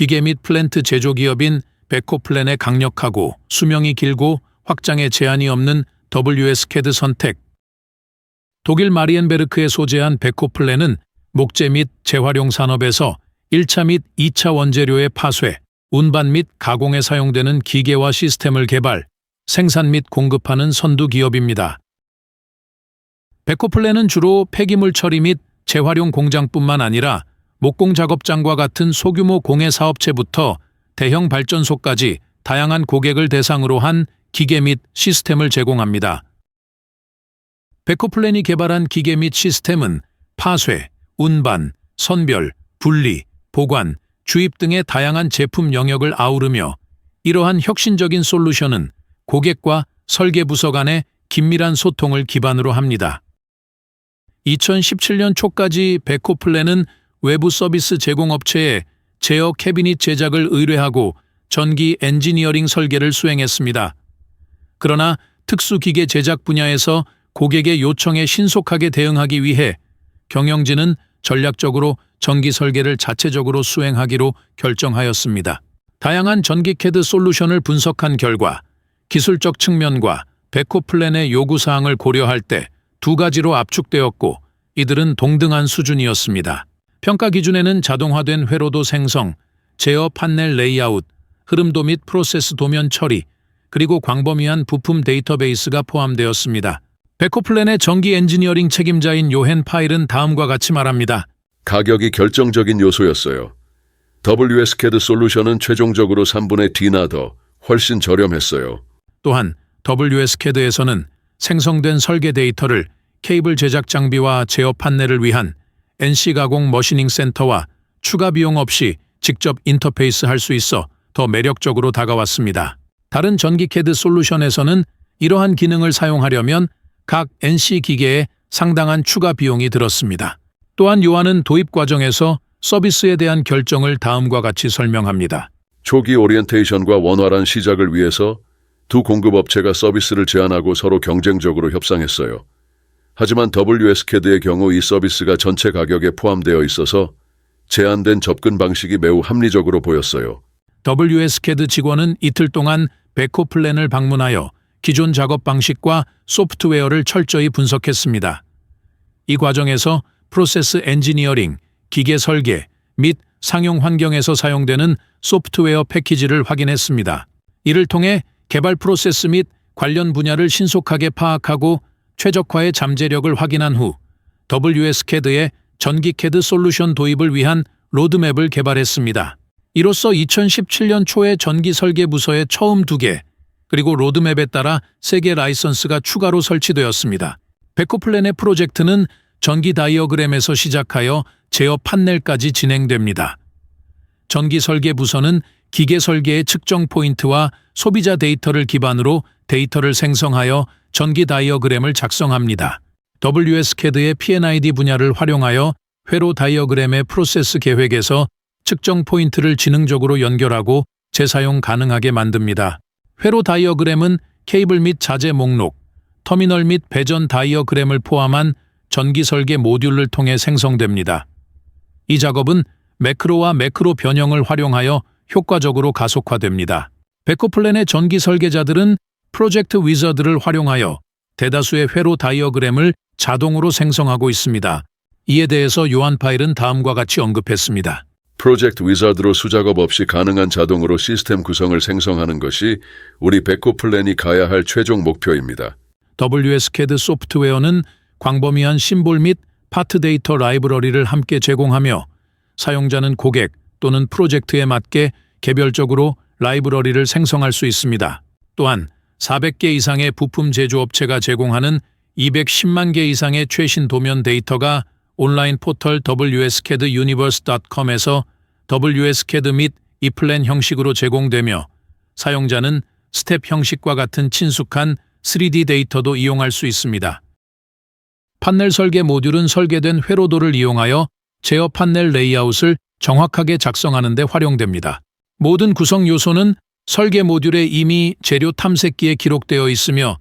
기계 및 플랜트 제조 기업인 베코플랜의 강력하고 수명이 길고 확장에 제한이 없는 WS캐드 선택. 독일 마리엔베르크에 소재한 베코플랜은 목재 및 재활용 산업에서 1차 및 2차 원재료의 파쇄, 운반 및 가공에 사용되는 기계와 시스템을 개발, 생산 및 공급하는 선두 기업입니다. 베코플랜은 주로 폐기물 처리 및 재활용 공장뿐만 아니라 목공 작업장과 같은 소규모 공예 사업체부터 대형 발전소까지 다양한 고객을 대상으로 한 기계 및 시스템을 제공합니다. 베코플랜이 개발한 기계 및 시스템은 파쇄, 운반, 선별, 분리, 보관, 주입 등의 다양한 제품 영역을 아우르며 이러한 혁신적인 솔루션은 고객과 설계 부서 간의 긴밀한 소통을 기반으로 합니다. 2017년 초까지 베코플랜은 외부 서비스 제공업체에 제어 캐비닛 제작을 의뢰하고 전기 엔지니어링 설계를 수행했습니다. 그러나 특수기계 제작 분야에서 고객의 요청에 신속하게 대응하기 위해 경영진은 전략적으로 전기 설계를 자체적으로 수행하기로 결정하였습니다. 다양한 전기 캐드 솔루션을 분석한 결과 기술적 측면과 베코플랜의 요구사항을 고려할 때 두 가지로 압축되었고 이들은 동등한 수준이었습니다. 평가 기준에는 자동화된 회로도 생성, 제어 판넬 레이아웃, 흐름도 및 프로세스 도면 처리, 그리고 광범위한 부품 데이터베이스가 포함되었습니다. 베코플랜의 전기 엔지니어링 책임자인 요헨 파일은 다음과 같이 말합니다. 가격이 결정적인 요소였어요. WSCAD 솔루션은 최종적으로 3분의 D나 더 훨씬 저렴했어요. 또한 WSCAD에서는 생성된 설계 데이터를 케이블 제작 장비와 제어 판넬을 위한 NC 가공 머시닝 센터와 추가 비용 없이 직접 인터페이스 할 수 있어 더 매력적으로 다가왔습니다. 다른 전기 캐드 솔루션에서는 이러한 기능을 사용하려면 각 NC 기계에 상당한 추가 비용이 들었습니다. 또한 요한은 도입 과정에서 서비스에 대한 결정을 다음과 같이 설명합니다. 초기 오리엔테이션과 원활한 시작을 위해서 두 공급업체가 서비스를 제안하고 서로 경쟁적으로 협상했어요. 하지만 WSCAD의 경우 이 서비스가 전체 가격에 포함되어 있어서 제한된 접근 방식이 매우 합리적으로 보였어요. WSCAD 직원은 이틀 동안 베코 플랜을 방문하여 기존 작업 방식과 소프트웨어를 철저히 분석했습니다. 이 과정에서 프로세스 엔지니어링, 기계 설계 및 상용 환경에서 사용되는 소프트웨어 패키지를 확인했습니다. 이를 통해 개발 프로세스 및 관련 분야를 신속하게 파악하고 최적화의 잠재력을 확인한 후 WSCAD의 전기 캐드 솔루션 도입을 위한 로드맵을 개발했습니다. 이로써 2017년 초에 전기 설계 부서에 처음 두 개, 그리고 로드맵에 따라 세 개 라이선스가 추가로 설치되었습니다. 베코플랜의 프로젝트는 전기 다이어그램에서 시작하여 제어 판넬까지 진행됩니다. 전기 설계 부서는 기계 설계의 측정 포인트와 소비자 데이터를 기반으로 데이터를 생성하여 전기 다이어그램을 작성합니다. WSCAD의 P&ID 분야를 활용하여 회로 다이어그램의 프로세스 계획에서 측정 포인트를 지능적으로 연결하고 재사용 가능하게 만듭니다. 회로 다이어그램은 케이블 및 자재 목록, 터미널 및 배전 다이어그램을 포함한 전기 설계 모듈을 통해 생성됩니다. 이 작업은 매크로와 매크로 변형을 활용하여 효과적으로 가속화됩니다. 베코플랜의 전기 설계자들은 프로젝트 위저드를 활용하여 대다수의 회로 다이어그램을 자동으로 생성하고 있습니다. 이에 대해서 요한 파일은 다음과 같이 언급했습니다. 프로젝트 위자드로 수작업 없이 가능한 자동으로 시스템 구성을 생성하는 것이 우리 베코 플랜이 가야 할 최종 목표입니다. WSCAD 소프트웨어는 광범위한 심볼 및 파트 데이터 라이브러리를 함께 제공하며 사용자는 고객 또는 프로젝트에 맞게 개별적으로 라이브러리를 생성할 수 있습니다. 또한 400개 이상의 부품 제조업체가 제공하는 210만 개 이상의 최신 도면 데이터가 온라인 포털 wscaduniverse.com에서 WSCAD 및 이플랜 형식으로 제공되며 사용자는 스텝 형식과 같은 친숙한 3D 데이터도 이용할 수 있습니다. 판넬 설계 모듈은 설계된 회로도를 이용하여 제어 판넬 레이아웃을 정확하게 작성하는 데 활용됩니다. 모든 구성 요소는 설계 모듈에 이미 재료 탐색기에 기록되어 있으며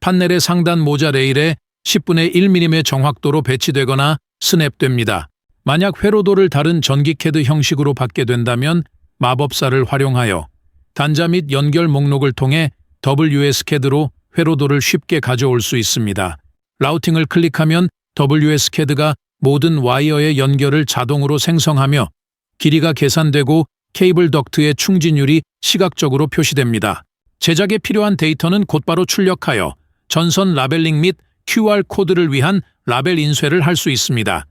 판넬의 상단 모자 레일에 10분의 1mm의 정확도로 배치되거나 스냅됩니다. 만약 회로도를 다른 전기 캐드 형식으로 받게 된다면 마법사를 활용하여 단자 및 연결 목록을 통해 WSCAD로 회로도를 쉽게 가져올 수 있습니다. 라우팅을 클릭하면 WSCAD가 모든 와이어의 연결을 자동으로 생성하며 길이가 계산되고 케이블 덕트의 충진율이 시각적으로 표시됩니다. 제작에 필요한 데이터는 곧바로 출력하여 전선 라벨링 및 QR 코드를 위한 라벨 인쇄를 할 수 있습니다.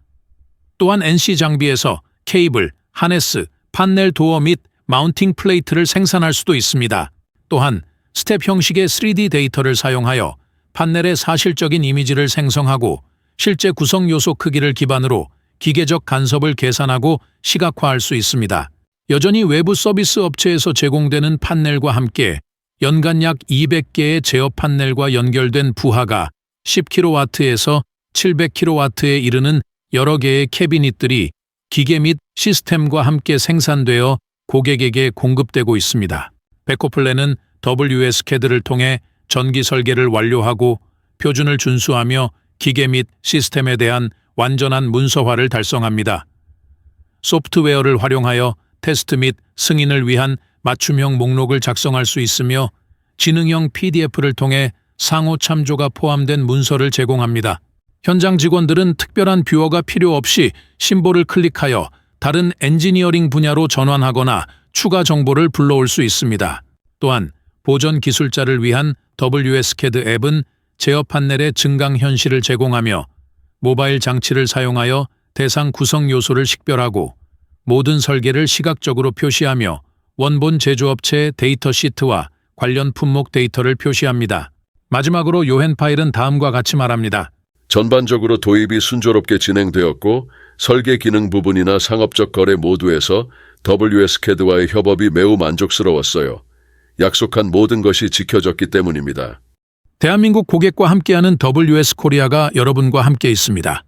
또한 NC 장비에서 케이블, 하네스, 판넬 도어 및 마운팅 플레이트를 생산할 수도 있습니다. 또한 스텝 형식의 3D 데이터를 사용하여 판넬의 사실적인 이미지를 생성하고 실제 구성 요소 크기를 기반으로 기계적 간섭을 계산하고 시각화할 수 있습니다. 여전히 외부 서비스 업체에서 제공되는 판넬과 함께 연간 약 200개의 제어 판넬과 연결된 부하가 10kW에서 700kW에 이르는 여러 개의 캐비닛들이 기계 및 시스템과 함께 생산되어 고객에게 공급되고 있습니다. 베코플랜은 WSCAD를 통해 전기 설계를 완료하고 표준을 준수하며 기계 및 시스템에 대한 완전한 문서화를 달성합니다. 소프트웨어를 활용하여 테스트 및 승인을 위한 맞춤형 목록을 작성할 수 있으며 지능형 PDF를 통해 상호 참조가 포함된 문서를 제공합니다. 현장 직원들은 특별한 뷰어가 필요 없이 심볼을 클릭하여 다른 엔지니어링 분야로 전환하거나 추가 정보를 불러올 수 있습니다. 또한 보전 기술자를 위한 WSCAD 앱은 제어 판넬의 증강 현실을 제공하며 모바일 장치를 사용하여 대상 구성 요소를 식별하고 모든 설계를 시각적으로 표시하며 원본 제조업체의 데이터 시트와 관련 품목 데이터를 표시합니다. 마지막으로 요헨 파일은 다음과 같이 말합니다. 전반적으로 도입이 순조롭게 진행되었고 설계 기능 부분이나 상업적 거래 모두에서 WSCAD와의 협업이 매우 만족스러웠어요. 약속한 모든 것이 지켜졌기 때문입니다. 대한민국 고객과 함께하는 WS 코리아가 여러분과 함께 있습니다.